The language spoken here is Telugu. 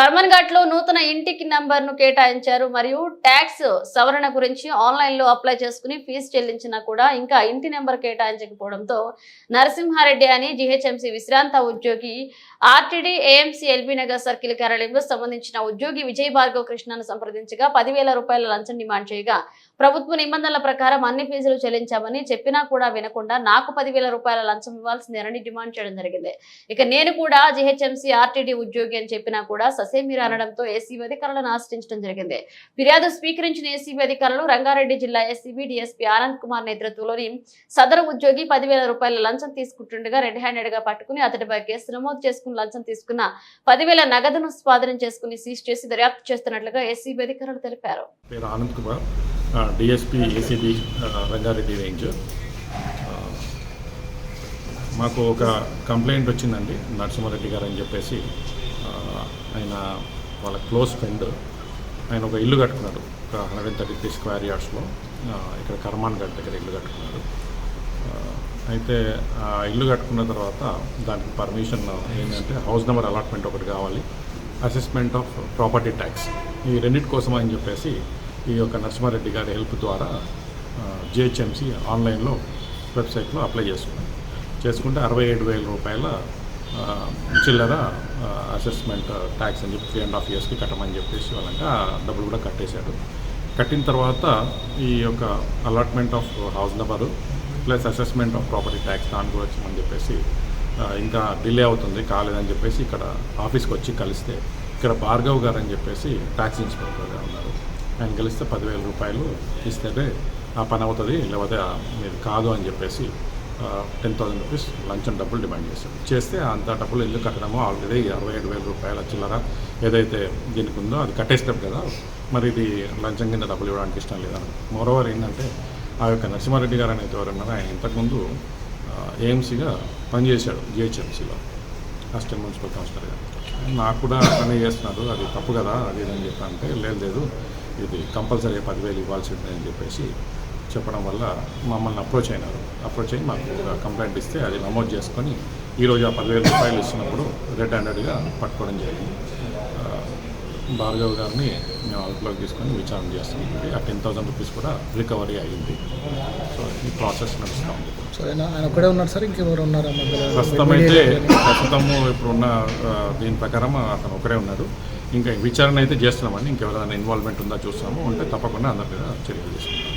కర్మన్ ఘాట్లో నూతన ఇంటికి నంబర్ను కేటాయించారు. మరియు ట్యాక్స్ సవరణ గురించి ఆన్లైన్లో అప్లై చేసుకుని ఫీజు చెల్లించినా కూడా ఇంకా ఇంటి నెంబర్ కేటాయించకపోవడంతో నరసింహారెడ్డి అని జీహెచ్ఎంసీ విశ్రాంత ఉద్యోగి RTD AMC LB Nagar circle కార్యాలయంలో సంబంధించిన ఉద్యోగి విజయ్ భార్గవ కృష్ణను సంప్రదించగా పదివేల రూపాయల లంచం డిమాండ్ చేయగా ప్రభుత్వ నిబంధనల ప్రకారం అన్ని ఫీజులు చెల్లించామని చెప్పినా కూడా వినకుండా నాకు పదివేల రూపాయల లంచం ఇవ్వాల్సిందేనని డిమాండ్ చేయడం జరిగింది. ఇక నేను కూడా జీహెచ్ఎంసీ ఆర్టీడీ ఉద్యోగి అని చెప్పినా కూడా ససేమిరా అనడంతో ఏసీబీ అధికారులను ఆశ్రయించడం జరిగింది. ఫిర్యాదు స్వీకరించిన ఏసీబీ అధికారులు రంగారెడ్డి జిల్లా ఎస్సీబీ డిఎస్పీ ఆనంద్ కుమార్ నేతృత్వంలోని సదరు ఉద్యోగి పదివేల రూపాయల లంచం తీసుకుంటుండగా రెడ్ హ్యాండెడ్గా పట్టుకుని అతడిపై కేసు నమోదు చేసుకుని లంచం తీసుకున్న పదివేల నగదును స్వాధీనం చేసుకుని సీజ్ చేసి దర్యాప్తు చేస్తున్నట్లుగా ఎస్సీబీ అధికారులు తెలిపారు. పేరు Anand Kumar. DSP ACB Rangareddy range. ఆ, మాకు ఒక కంప్లైంట్ వచ్చిందండి నరసింహారెడ్డి గారు అని చెప్పేసి. ఆయన వాళ్ళ క్లోజ్ ఫ్రెండ్. ఆయన ఒక ఇల్లు కట్టుకున్నాడు. ఒక hundred and thirty three square యార్డ్స్లో. ఇక్కడ కర్మాన్ గడ్ దగ్గర ఇల్లు కట్టుకున్నాడు. అయితే ఆ ఇల్లు కట్టుకున్న తర్వాత దానికి పర్మిషన్ ఏంటంటే హౌస్ నెంబర్ అలాట్మెంట్ ఒకటి కావాలి. Assessment of property tax. ఈ రెండింటి కోసం అని చెప్పేసి ఈ యొక్క నరసింహారెడ్డి గారి హెల్ప్ ద్వారా జిహెచ్ఎంసి ఆన్లైన్లో వెబ్సైట్లో అప్లై చేసుకున్నాం. చేసుకుంటే అరవై ఏడు వేల రూపాయల చిల్లర అసెస్మెంట్ ట్యాక్స్ అని చెప్పి త్రీ అండ్ హాఫ్ ఇయర్స్కి కట్టమని చెప్పేసి వాళ్ళంగా డబ్బులు కూడా కట్టేశాడు కట్టిన తర్వాత ఈ యొక్క allotment of house number plus assessment of property tax దాని కూడా వచ్చామని చెప్పేసి ఇంకా డిలే అవుతుంది కాలేదని చెప్పేసి ఇక్కడ ఆఫీస్కి వచ్చి కలిస్తే ఇక్కడ భార్గవ్ గారు అని చెప్పేసి ట్యాక్స్ ఇన్స్పెక్టర్ గారు ఉన్నారు. ఆయన కలిస్తే పదివేల రూపాయలు ఇస్తే ఆ పని అవుతుంది లేకపోతే మీరు కాదు అని చెప్పేసి టెన్ థౌసండ్ రూపీస్ లంచం డబ్బులు డిమాండ్ చేశారు. చేస్తే అంత డబ్బులు ఇల్లు కట్టడము ఆల్రెడీ అరవై ఏడు వేల రూపాయల చిల్లర ఏదైతే దీనికి ఉందో అది కట్టేసినాం కదా మరి ఇది లంచం కింద డబ్బులు ఇవ్వడానికి ఇష్టం లేదని మోరోవర్ ఏంటంటే ఆ యొక్క నరసింహారెడ్డి గారు అనేది ఎవరన్నారు ఆయన ఇంతకుముందు ఏఎంసీగా పనిచేశాడు జిహెచ్ఎంసీలో అసిస్టెంట్ మున్సిపల్ కమిషనర్ గారు. నాకు కూడా పని చేస్తున్నారు అది తప్పు కదా అది ఇది అని చెప్పి అంటే లేదు లేదు ఇది కంపల్సరీ పదివేలు ఇవ్వాల్సిందే అని చెప్పేసి చెప్పడం వల్ల మమ్మల్ని అప్రోచ్ అయినారు. అప్రోచ్ అయ్యి మాకు ఒక కంప్లైంట్ ఇస్తే అది నమోదు చేసుకొని ఈరోజు ఆ పదివేల రూపాయలు ఇచ్చినప్పుడు రెడ్ హ్యాండెడ్గా పట్టుకోవడం జరిగింది. భార్గవ్ గారిని మేము అదుపులోకి తీసుకొని విచారణ చేస్తున్నాం ఆ టెన్ థౌసండ్ రూపీస్ కూడా రికవరీ అయ్యింది. సో ఈ ప్రాసెస్ నడుస్తూ ఉంది. సో ఆయన ఆయన ఒక్కడే ఉన్నారు సార్? ఇంకెవరు ఉన్నారా ప్రస్తుతం అయితే ప్రస్తుతము ఇప్పుడున్న దీని ప్రకారం అతను ఒకరే ఉన్నాడు. ఇంకా విచారణ అయితే చేస్తున్నామండి. ఇంకెవరైనా ఇన్వాల్వ్మెంట్ ఉందా చూస్తాము. ఉంటే తప్పకుండా అందరి మీద చర్యలు తీసుకుంటాం.